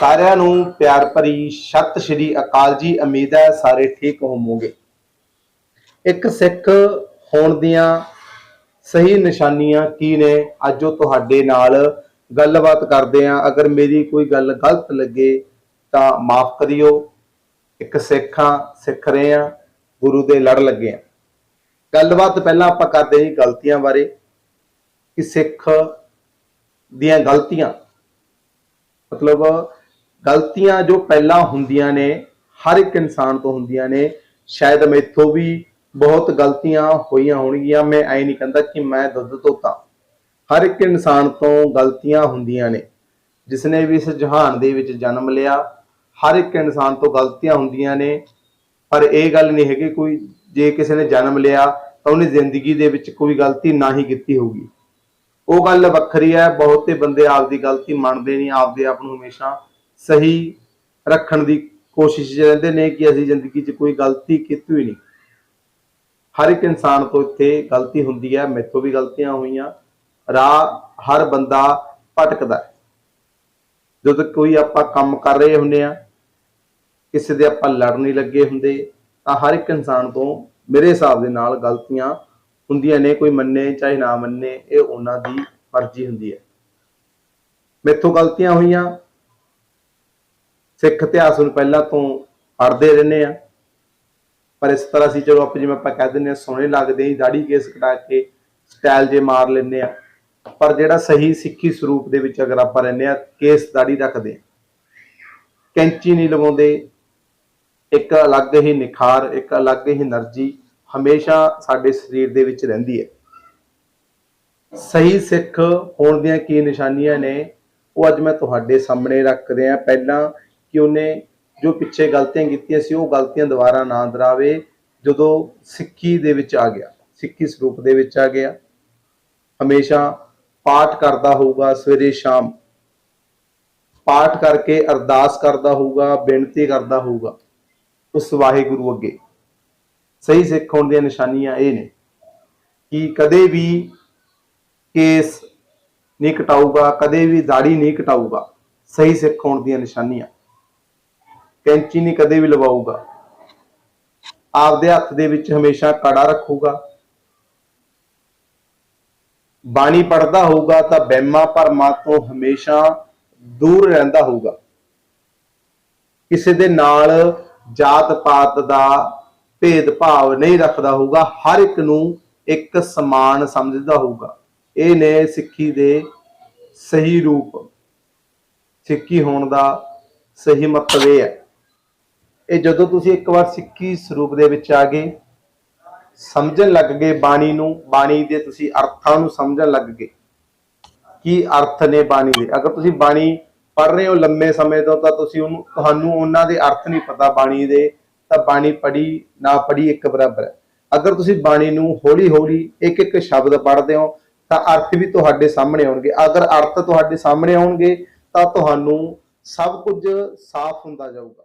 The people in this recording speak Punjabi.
ਸਾਰਿਆਂ ਨੂੰ ਪਿਆਰ ਭਰੀ ਸਤਿ ਸ਼੍ਰੀ ਅਕਾਲ ਜੀ। ਉਮੀਦ ਹੈ ਸਾਰੇ ਠੀਕ ਹੋਵੋਗੇ। ਇੱਕ ਸਿੱਖ ਹੋਣ ਦੀਆਂ ਸਹੀ ਨਿਸ਼ਾਨੀਆਂ ਕੀ ਨੇ? ਅੱਜ ਉਹ ਤੁਹਾਡੇ ਨਾਲ ਗੱਲਬਾਤ ਕਰਦੇ ਆ ਅਗਰ ਮੇਰੀ ਕੋਈ ਗੱਲ ਗਲਤ ਲੱਗੇ ਤਾਂ ਮਾਫ ਕਰਿਓ। ਇੱਕ ਸਿੱਖਾਂ ਸਿੱਖ ਰਹੇ ਆ ਗੁਰੂ ਦੇ ਲੜ ਲੱਗੇ ਆ ਗੱਲਬਾਤ ਪਹਿਲਾਂ ਆਪਾਂ ਕਰਦੇ ਜੀ ਗਲਤੀਆਂ ਬਾਰੇ। ਕਿ ਸਿੱਖ ਦੀਆਂ ਗਲਤੀਆਂ। ਮਤਲਬ ਗਲਤੀਆਂ ਜੋ ਪਹਿਲਾਂ ਹੁੰਦੀਆਂ ਨੇ, ਹਰ ਇੱਕ ਇਨਸਾਨ ਤੋਂ ਹੁੰਦੀਆਂ ਨੇ, ਸ਼ਾਇਦ ਮੈਥੋਂ ਵੀ ਬਹੁਤ ਗਲਤੀਆਂ ਹੋਈਆਂ ਹੋਣਗੀਆਂ, ਮੈਂ ਐ ਨਹੀਂ ਕਹਿੰਦਾ ਕਿ ਮੈਂ ਦੁੱਧ ਧੋਤਾ। ਹਰ ਇੱਕ ਇਨਸਾਨ ਤੋਂ ਗਲਤੀਆਂ ਹੁੰਦੀਆਂ ਨੇ, ਜਿਸਨੇ ਵੀ ਇਸ ਜਹਾਨ ਦੇ ਵਿੱਚ ਜਨਮ ਲਿਆ, ਹਰ ਇੱਕ ਇਨਸਾਨ ਤੋਂ ਗਲਤੀਆਂ ਹੁੰਦੀਆਂ ਨੇ, ਪਰ ਇਹ ਗੱਲ ਨਹੀਂ ਹੈਗੀ ਕੋਈ, ਜੇ ਕਿਸੇ ਨੇ ਜਨਮ ਲਿਆ, ਤਾਂ ਉਹਨੇ ਜ਼ਿੰਦਗੀ ਦੇ ਵਿੱਚ ਕੋਈ ਗਲਤੀ ਨਾ ਹੀ ਕੀਤੀ ਹੋਊਗੀ। ਉਹ ਗੱਲ ਵੱਖਰੀ ਹੈ, ਬਹੁਤੇ ਬੰਦੇ ਆਪਦੀ ਗਲਤੀ ਮੰਨਦੇ ਨਹੀਂ, ਆਪਦੇ ਆਪ ਨੂੰ ਹਮੇਸ਼ਾ ਸਹੀ ਰੱਖਣ ਦੀ ਕੋਸ਼ਿਸ਼ ਰਹਿੰਦੇ ਨੇ ਕਿ ਅਸੀਂ ਜ਼ਿੰਦਗੀ 'ਚ ਕੋਈ ਗਲਤੀ ਕੀਤੀ ਹੀ ਨਹੀਂ। ਹਰ ਇੱਕ ਇਨਸਾਨ ਤੋਂ ਇੱਥੇ ਗਲਤੀ ਹੁੰਦੀ ਹੈ, ਮੈਥੋਂ ਵੀ ਗਲਤੀਆਂ ਹੋਈਆਂ, ਰਾਹ ਹਰ ਬੰਦਾ ਭਟਕਦਾ ਜਦੋਂ ਕੋਈ ਆਪਾਂ ਕੰਮ ਕਰ ਰਹੇ ਹੁੰਦੇ ਆ ਕਿਸੇ ਦੇ ਆਪਾਂ ਲੜ ਨਹੀਂ ਲੱਗੇ ਹੁੰਦੇ, ਤਾਂ ਹਰ ਇੱਕ ਇਨਸਾਨ ਤੋਂ ਮੇਰੇ ਹਿਸਾਬ ਦੇ ਨਾਲ ਗਲਤੀਆਂ ਹੁੰਦੀਆਂ ਨੇ, ਕੋਈ ਮੰਨੇ ਚਾਹੇ ਨਾ ਮੰਨੇ, ਇਹ ਉਹਨਾਂ ਦੀ ਮਰਜ਼ੀ ਹੁੰਦੀ ਹੈ। ਮੈਥੋਂ ਗਲਤੀਆਂ ਹੋਈਆਂ ਸਿੱਖ ਇਤਿਹਾਸ ਨੂੰ ਪਹਿਲਾਂ ਤੋਂ ਅੜਦੇ ਰਹਿੰਦੇ ਆ। ਪਰ ਇਸ ਤਰ੍ਹਾਂ ਸੀ ਚਲੋ ਆਪ ਜਿਵੇਂ ਆਪਾਂ ਕਹਿ ਦਿੰਨੇ ਆ, ਸੋਹਣੇ ਲੱਗਦੇ ਆ ਦਾੜੀ ਕੇਸ ਕਟਾ ਕੇ ਸਟਾਈਲ ਜੇ ਮਾਰ ਲੈਂਦੇ ਆ। ਪਰ ਜਿਹੜਾ ਸਹੀ ਸਿੱਖੀ ਸਰੂਪ ਦੇ ਵਿੱਚ ਅਗਰ ਆਪਾਂ ਰਹਿੰਦੇ ਆ, ਕੇਸ ਦਾੜੀ ਰੱਖਦੇ ਆ। ਕੈਂਚੀ ਨਹੀਂ ਲਵਾਉਂਦੇ। ਇੱਕ ਅਲੱਗ ਹੀ ਨਿਖਾਰ, ਇੱਕ ਅਲੱਗ ਹੀ એનર્ਜੀ ਹਮੇਸ਼ਾ ਸਾਡੇ ਸਰੀਰ ਦੇ ਵਿੱਚ ਰਹਿੰਦੀ ਹੈ। ਸਹੀ ਸਿੱਖ ਹੋਣ ਦੀਆਂ ਕੀ ਨਿਸ਼ਾਨੀਆਂ ਨੇ? ਉਹ ਅੱਜ ਮੈਂ ਤੁਹਾਡੇ ਸਾਹਮਣੇ ਰੱਖਦੇ ਰਿਹਾ। ਪਹਿਲਾਂ ਕਿ ਉਹਨੇ ਜੋ ਪਿੱਛੇ ਗਲਤੀਆਂ ਕੀਤੀਆਂ ਸੀ, ਉਹ ਗਲਤੀਆਂ ਦੁਬਾਰਾ ਨਾ ਦਰਾਵੇ ਜਦੋਂ ਸਿੱਖੀ ਦੇ ਵਿੱਚ ਆ ਗਿਆ, ਸਿੱਖੀ ਸਰੂਪ ਦੇ ਵਿੱਚ ਆ ਗਿਆ, ਹਮੇਸ਼ਾ ਪਾਠ ਕਰਦਾ ਹੋਊਗਾ ਸਵੇਰੇ ਸ਼ਾਮ। ਪਾਠ ਕਰਕੇ ਅਰਦਾਸ ਕਰਦਾ ਹੋਊਗਾ, ਬੇਨਤੀ ਕਰਦਾ ਹੋਊਗਾ ਉਸ ਵਾਹਿਗੁਰੂ ਅੱਗੇ। ਸਹੀ ਸਿੱਖ ਹੋਣ ਦੀਆਂ ਨਿਸ਼ਾਨੀਆਂ ਇਹ ਨੇ ਕਿ ਕਦੇ ਵੀ ਕੇਸ ਨਹੀਂ ਕਟਾਊਗਾ, ਕਦੇ ਵੀ ਦਾੜੀ ਨਹੀਂ ਕਟਾਊਗਾ। ਸਹੀ ਸਿੱਖ ਹੋਣ ਦੀਆਂ ਨਿਸ਼ਾਨੀਆਂ। ਕੈਂਚੀ ਨਹੀਂ ਕਦੇ ਵੀ ਲਵਾਊਗਾ। ਆਪਦੇ ਹੱਥ ਦੇ ਵਿੱਚ ਹਮੇਸ਼ਾ ਕੜਾ ਰੱਖੂਗਾ। ਬਾਣੀ ਪੜਦਾ ਹੋਊਗਾ ਤਾਂ ਬਹਿਮਾ ਭਰਮਾਂ ਤੋਂ ਹਮੇਸ਼ਾ ਦੂਰ ਰਹਿੰਦਾ ਹੋਊਗਾ। ਕਿਸੇ ਦੇ ਨਾਲ ਜਾਤ ਪਾਤ ਦਾ ਭੇਦ ਭਾਵ ਨਹੀਂ ਰੱਖਦਾ ਹੋਊਗਾ। ਹਰ ਇੱਕ ਨੂੰ ਇੱਕ ਸਮਾਨ ਸਮਝਦਾ ਹੋਊਗਾ। ਇਹ ਨੇ ਸਿੱਖੀ ਦੇ ਸਹੀ ਰੂਪ। ਸਿੱਖੀ ਹੋਣ ਦਾ ਸਹੀ ਮਤਲਬ ਇਹ ਹੈ। ਇਹ ਜਦੋਂ ਤੁਸੀਂ ਇੱਕ ਵਾਰ ਸਿੱਖੀ ਸਰੂਪ ਦੇ ਵਿੱਚ ਆ ਗਏ, ਸਮਝਣ ਲੱਗ ਗਏ ਬਾਣੀ ਨੂੰ, ਬਾਣੀ ਦੇ ਤੁਸੀਂ ਅਰਥਾਂ ਨੂੰ ਸਮਝਣ ਲੱਗ ਗਏ। ਕੀ ਅਰਥ ਨੇ ਬਾਣੀ ਦੇ? ਅਗਰ ਤੁਸੀਂ ਬਾਣੀ ਪੜ੍ਹ ਰਹੇ ਹੋ ਲੰਮੇ ਸਮੇਂ ਤੋਂ, ਤਾਂ ਤੁਸੀਂ ਉਹਨੂੰ, ਤੁਹਾਨੂੰ ਉਹਨਾਂ ਦੇ ਅਰਥ ਨਹੀਂ ਪਤਾ ਬਾਣੀ ਦੇ, ਤਾਂ ਬਾਣੀ ਪੜ੍ਹੀ, ਨਾ ਪੜ੍ਹੀ ਇੱਕ ਬਰਾਬਰ ਹੈ। ਅਗਰ ਤੁਸੀਂ ਬਾਣੀ ਨੂੰ ਹੌਲੀ ਹੌਲੀ ਇੱਕ ਇੱਕ ਸ਼ਬਦ ਪੜ੍ਹਦੇ ਹੋ, ਤਾਂ ਅਰਥ ਵੀ ਤੁਹਾਡੇ ਸਾਹਮਣੇ ਆਉਣਗੇ। ਅਗਰ ਅਰਥ ਤੁਹਾਡੇ ਸਾਹਮਣੇ ਆਉਣਗੇ, ਤਾਂ ਤੁਹਾਨੂੰ ਸਭ ਕੁਝ ਸਾਫ਼ ਹੁੰਦਾ ਜਾਊਗਾ।